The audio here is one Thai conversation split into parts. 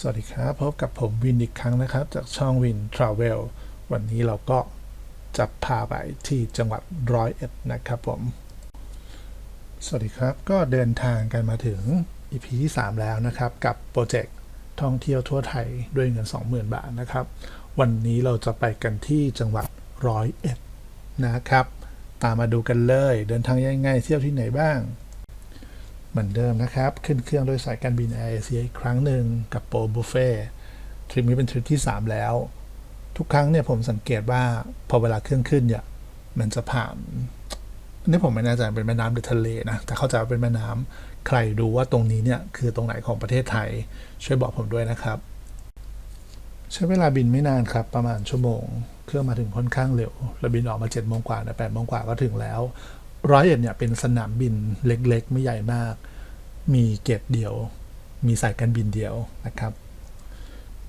สวัสดีครับ พบกับผมวินอีกครั้งนะครับ จากช่องวินทราเวลวันนี้เราก็จะพาไปที่จังหวัดร้อยเอ็ดนะครับผม สวัสดีครับก็เดินทางกันมาถึง EP ที่ 3 แล้วนะครับ กับโปรเจกต์ท่องเที่ยวทั่วไทยด้วยเงิน 20,000 บาทนะครับ วันนี้เราจะไปกันที่จังหวัดร้อยเอ็ดนะครับ ตามมาดูกันเลย เดินทางยังไงเที่ยวที่ไหนบ้าง เหมือนเดิมนะครับ ขึ้นเครื่องโดยสายการบินแอร์เอเชียอีกครั้งหนึ่งกับโปรบุฟเฟ่ทริปนี้เป็นทริปที่ 3 แล้ว ทุกครั้งเนี่ยผมสังเกตว่าพอเวลาเครื่องขึ้นเนี่ยมันจะผ่านนี่ผมไม่แน่ใจเป็นแม่น้ำหรือทะเลนะแต่เข้าใจว่าเป็นแม่น้ำใครดูว่าตรงนี้เนี่ยคือตรงไหนของประเทศไทย ช่วยบอกผมด้วยนะครับ ใช้เวลาบินไม่นานครับประมาณชั่วโมง เครื่องมาถึงค่อนข้างเร็วเราบินออกมา7จ็ดโมงกว่าแปดโมงกว่าก็ถึงแล้วร้อยเอ็ดเนี่ยเป็นสนามบินเล็กๆ ไม่ใหญ่มาก มีเกตเดียว มีสายการบินเดียวนะครับ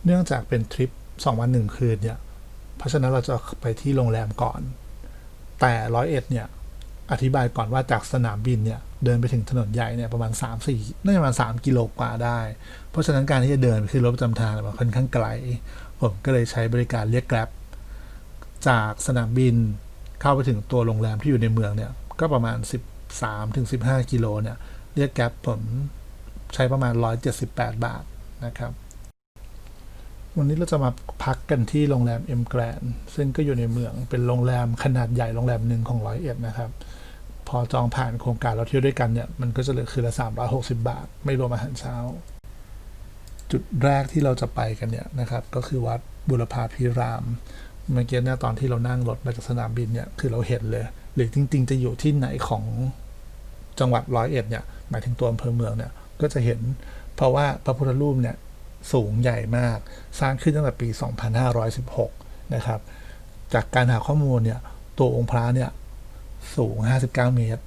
เนื่องจากเป็นทริป2วันหนึ่งคืนเนี่ย เพราะฉะนั้นเราจะไปที่โรงแรมก่อน แต่ร้อยเอ็ดเนี่ยอธิบายก่อนว่าจากสนามบินเนี่ยเดินไปถึงถนนใหญ่เนี่ยประมาณ 3-4น่าจะประมาณ3กิโลกว่าได้ เพราะฉะนั้นการที่จะเดินไปขึ้นรถประจำทางมันค่อนข้างไกล ผมก็เลยใช้บริการเรียกแกร็บจากสนามบินเข้าไปถึงตัวโรงแรมที่อยู่ในเมืองเนี่ยก็ประมาณ 13-15 กิโลเนี่ย เรียกแกร็บผมใช้ประมาณ 178 บาทนะครับ วันนี้เราจะมาพักกันที่โรงแรมเอ็มแกรนซึ่งก็อยู่ในเมืองเป็นโรงแรมขนาดใหญ่โรงแรมหนึ่งของร้อยเอ็ดนะครับ พอจองผ่านโครงการเราเที่ยวด้วยกันเนี่ย มันก็จะเหลือคืนละ 360 บาท ไม่รวมอาหารเช้า จุดแรกที่เราจะไปกันเนี่ยนะครับ ก็คือวัดบุรพาพิรามเมื่อกี้เนี่ยตอนที่เรานั่งรถมาจากสนามบินเนี่ยคือเราเห็นเลย หรือจริง ๆ จะอยู่ที่ไหนของ จังหวัดร้อยเอ็ดเนี่ยหมายถึงตัวอำเภอเมืองเนี่ยก็จะเห็นเพราะว่าพระพุทธรูปเนี่ยสูงใหญ่มากสร้างขึ้นตั้งแต่ปี 2516 นะครับ จากการหาข้อมูลเนี่ยตัวองค์พระเนี่ยสูง 59 เมตร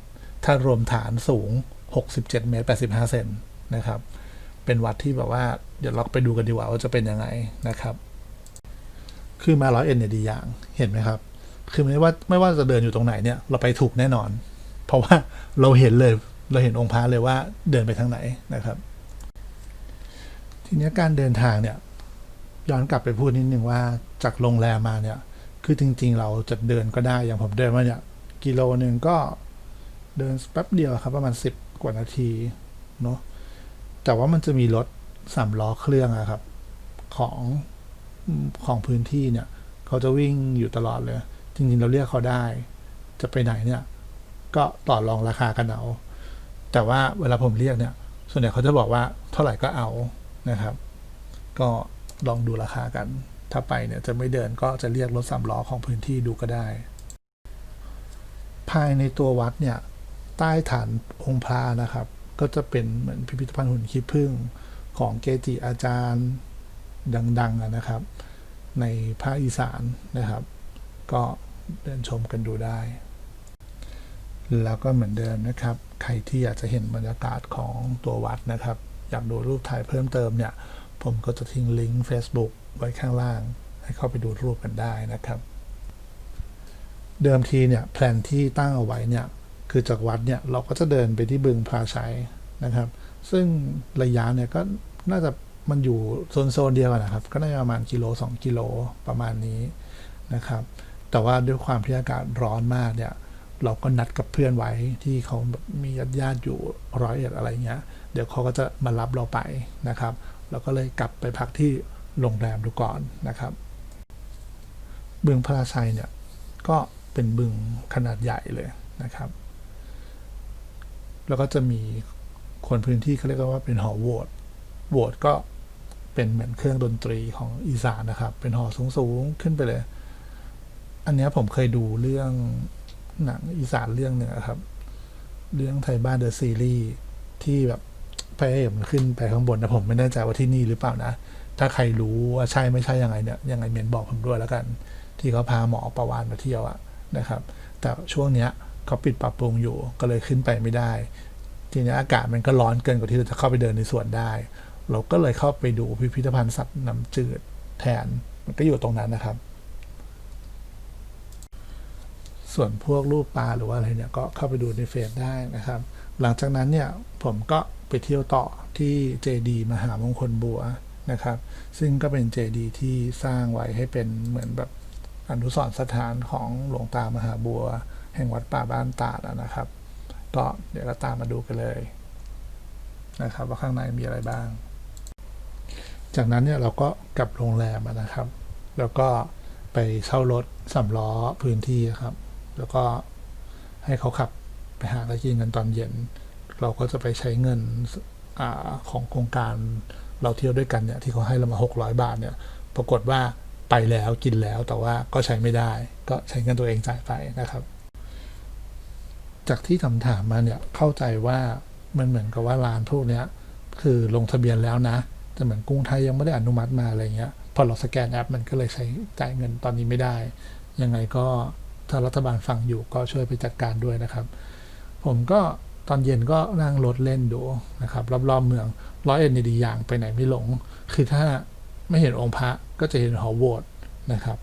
ถ้ารวมฐานสูง 67 เมตร 85 เซนนะครับ เป็นวัดที่แบบว่าเดี๋ยวเราไปดูกันดีกว่าว่าจะเป็นยังไงนะครับ คือมาร้อยเอ็นเนี่ยดีอย่างเห็นไหมครับ คือไม่ว่าไม่ว่าจะเดินอยู่ตรงไหนเนี่ยเราไปถูกแน่นอน เพราะว่าเราเห็นเลยเราเห็นองค์พระเลยว่าเดินไปทางไหนนะครับ ทีนี้การเดินทางเนี่ยย้อนกลับไปพูดนิดนึงว่าจากโรงแรมมาเนี่ย คือจริง ๆ เราจะเดินก็ได้อย่างผมเดินมาเนี่ยกิโลหนึ่งก็เดินแป๊บเดียวครับประมาณ10กว่านาทีเนาะแต่ว่ามันจะมีรถสามล้อเครื่องอะครับ ของของพื้นที่เนี่ย เขาจะวิ่งอยู่ตลอดเลย จริง ๆ เราเรียกเขาได้ จะไปไหนเนี่ย ก็ต่อรองราคากันเอาแต่ว่าเวลาผมเรียกเนี่ย ส่วนใหญ่เขาจะบอกว่าเท่าไหร่ก็เอานะครับ ก็ลองดูราคากัน ถ้าไปเนี่ยจะไม่เดินก็จะเรียกรถสามล้อของพื้นที่ดูก็ได้ ภายในตัววัดเนี่ย ใต้ฐานองค์พระนะครับ ก็จะเป็นเหมือนพิพิธภัณฑ์หุ่นขี้ผึ้งของเกจิอาจารย์ดัง ๆนะครับ ในภาคอีสานนะครับ ก็เดินชมกันดูได้ แล้วก็เหมือนเดิมนะครับ ใครที่อยากจะเห็นบรรยากาศของตัววัดนะครับ อยากดูรูปถ่ายเพิ่มเติมเนี่ย ผมก็จะทิ้งลิงก์ Facebook ไว้ข้างล่าง ให้เข้าไปดูรูปกันได้นะครับ เดิมทีเนี่ยแผนที่ตั้งเอาไว้เนี่ย คือจากวัดเนี่ยเราก็จะเดินไปที่บึงพลาชัยนะครับ ซึ่งระยะเนี่ยก็น่าจะมันอยู่โซนโซนเดียวกันนะครับ ก็น่าจะประมาณกิโล 2 กิโลประมาณนี้นะครับ แต่ว่าด้วยความที่อากาศร้อนมากเนี่ย เราก็นัดกับเพื่อนไว้ที่เขามีญาติญาติอยู่ร้อยเอ็ดอะไรเงี้ย เดี๋ยวเขาก็จะมารับเราไปนะครับ เราก็เลยกลับไปพักที่โรงแรมดูก่อนนะครับบึงพระราชัยเนี่ย ก็เป็นบึงขนาดใหญ่เลยนะครับ แล้วก็จะมีคนพื้นที่เขาเรียกว่าเป็นหอโหวตโหวตก็เป็นเหมือนเครื่องดนตรีของอีสานนะครับ เป็นหอสูงๆขึ้นไปเลย อันนี้ผมเคยดูเรื่อง หนังอีสานเรื่องหนึ่งอะครับ เรื่องไทยบ้านเดอะซีรีส์ที่แบบพระเอกมันขึ้นไปข้างบนนะผมไม่แน่ใจว่าที่นี่หรือเปล่านะ ถ้าใครรู้ว่าใช่ไม่ใช่ยังไงเนี่ยยังไงเมนบอกผมด้วยแล้วกัน ที่เขาพาหมอประวานมาเที่ยวอะนะครับ แต่ช่วงเนี้ยเขาปิดปรับปรุงอยู่ก็เลยขึ้นไปไม่ได้ ทีนี้อากาศมันก็ร้อนเกินกว่าที่เราจะเข้าไปเดินในสวนได้ เราก็เลยเข้าไปดูพิพิธภัณฑ์สัตว์น้ำจืดแทนมันก็อยู่ตรงนั้นนะครับ ส่วนพวกรูปปลาหรือว่าอะไรเนี่ยก็เข้าไปดูในเฟซได้นะครับ หลังจากนั้นเนี่ยผมก็ไปเที่ยวต่อที่เจดีมหามงคลบัวนะครับ ซึ่งก็เป็นเจดีที่สร้างไว้ให้เป็นเหมือนแบบอนุสรณ์สถานของหลวงตามหาบัว แห่งวัดป่าบ้านตาดนะครับ ก็เดี๋ยวก็ตามมาดูกันเลยนะครับ ว่าข้างในมีอะไรบ้าง จากนั้นเนี่ยเราก็กลับโรงแรมนะครับ แล้วก็ไปเช่ารถสำล้อพื้นที่ครับ แล้วก็ให้เขาขับไปหาอะไรกินกันตอนเย็น เราก็จะไปใช้เงินอของโครงการเราเที่ยวด้วยกันเนี่ย ที่เขาให้เรามา600บาทเนี่ย ปรากฏว่าไปแล้วกินแล้วแต่ว่าก็ใช้ไม่ได้ ก็ใช้เงินตัวเองจ่ายไปนะครับ จากที่ถามถามๆมาเนี่ยเข้าใจว่ามันเหมือนกับว่าร้านพวกเนี้ยคือลงทะเบียนแล้วนะแต่เหมือนกรุงไทยยังไม่ได้อนุมัติมาอะไรเงี้ยพอเราสแกนแอปมันก็เลยใช้จ่ายเงินตอนนี้ไม่ได้ ยังไงก็ ถ้ารัฐบาลฟังอยู่ก็ช่วยไปจัดการด้วยนะครับ ผมก็ตอนเย็นก็นั่งรถเล่นดูนะครับรอบๆเมืองร้อยเอ็ดนี่ดีอย่างไปไหนไม่หลง คือถ้าไม่เห็นองค์พระก็จะเห็นหอโบสถ์นะครับ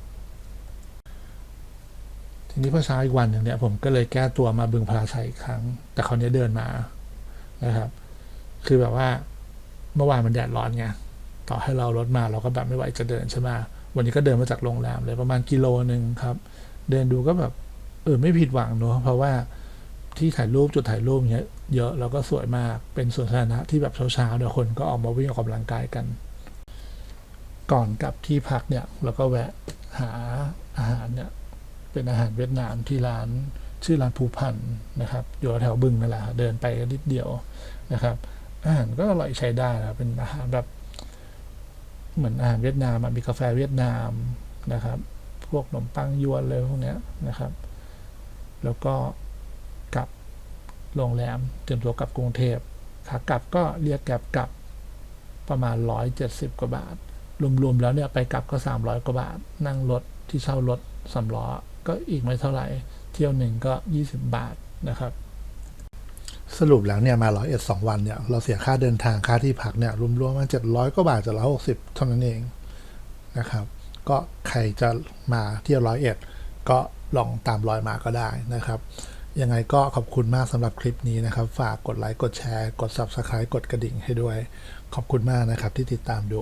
ทีนี้พอเช้าอีกวันหนึ่งเนี่ยผมก็เลยแก้ตัวมาบึงพลาชัยอีกครั้ง แต่คราวนี้เดินมานะครับ คือแบบว่าเมื่อวานมันแดดร้อนไงต่อให้เรารถมาเราก็แบบไม่ไหวจะเดินใช่ไหมวันนี้ก็เดินมาจากโรงแรมเลยประมาณกิโลหนึ่งครับ เดินดูก็แบบเออไม่ผิดหวังเนอะเพราะว่าที่ถ่ายรูปจุดถ่ายรูปเนี้ยเยอะแล้วก็สวยมากเป็นสวนสาธารณะที่แบบเช้าๆเนี่ยคนก็ออกมาวิ่งออกกำลังกายกัน ก่อนกลับที่พักเนี่ยเราก็แวะหาอาหารเนี่ยเป็นอาหารเวียดนามที่ร้านชื่อร้านภูพันธ์นะครับ อยู่แถวบึงนั่นแหละเดินไปนิดเดียวนะครับ อาหารก็อร่อยใช้ได้นะเป็นอาหารแบบ เหมือนอาหารเวียดนามมีกาแฟเวียดนามนะครับ พวกขนมปังยวนเลยพวกนี้นะครับ แล้วก็กลับโรงแรมเตรียมตัวกลับกรุงเทพขากลับก็เรียกแกร็บกลับประมาณ 170 กว่าบาท รวมๆแล้วเนี่ยไปกลับก็ 300 กว่าบาท นั่งรถที่เช่ารถสำล้อก็อีกไม่เท่าไหร่ เที่ยวหนึ่งก็ 20 บาทนะครับ สรุปแล้วเนี่ยมาร้อยเอ็ดสองวันเนี่ยเราเสียค่าเดินทางค่าที่พักเนี่ยรวมๆมาเจ็ดร้อยกว่าบาทจะร้อยหกสิบเท่านั้นเองนะครับ ก็ใครจะมาเที่ยวร้อยเอ็ดก็ลองตามรอยมาก็ได้นะครับยังไงก็ขอบคุณมากสำหรับคลิปนี้นะครับ ฝากกดไลค์ กดแชร์ กด Subscribe กดกระดิ่งให้ด้วย ขอบคุณมากนะครับที่ติดตามดู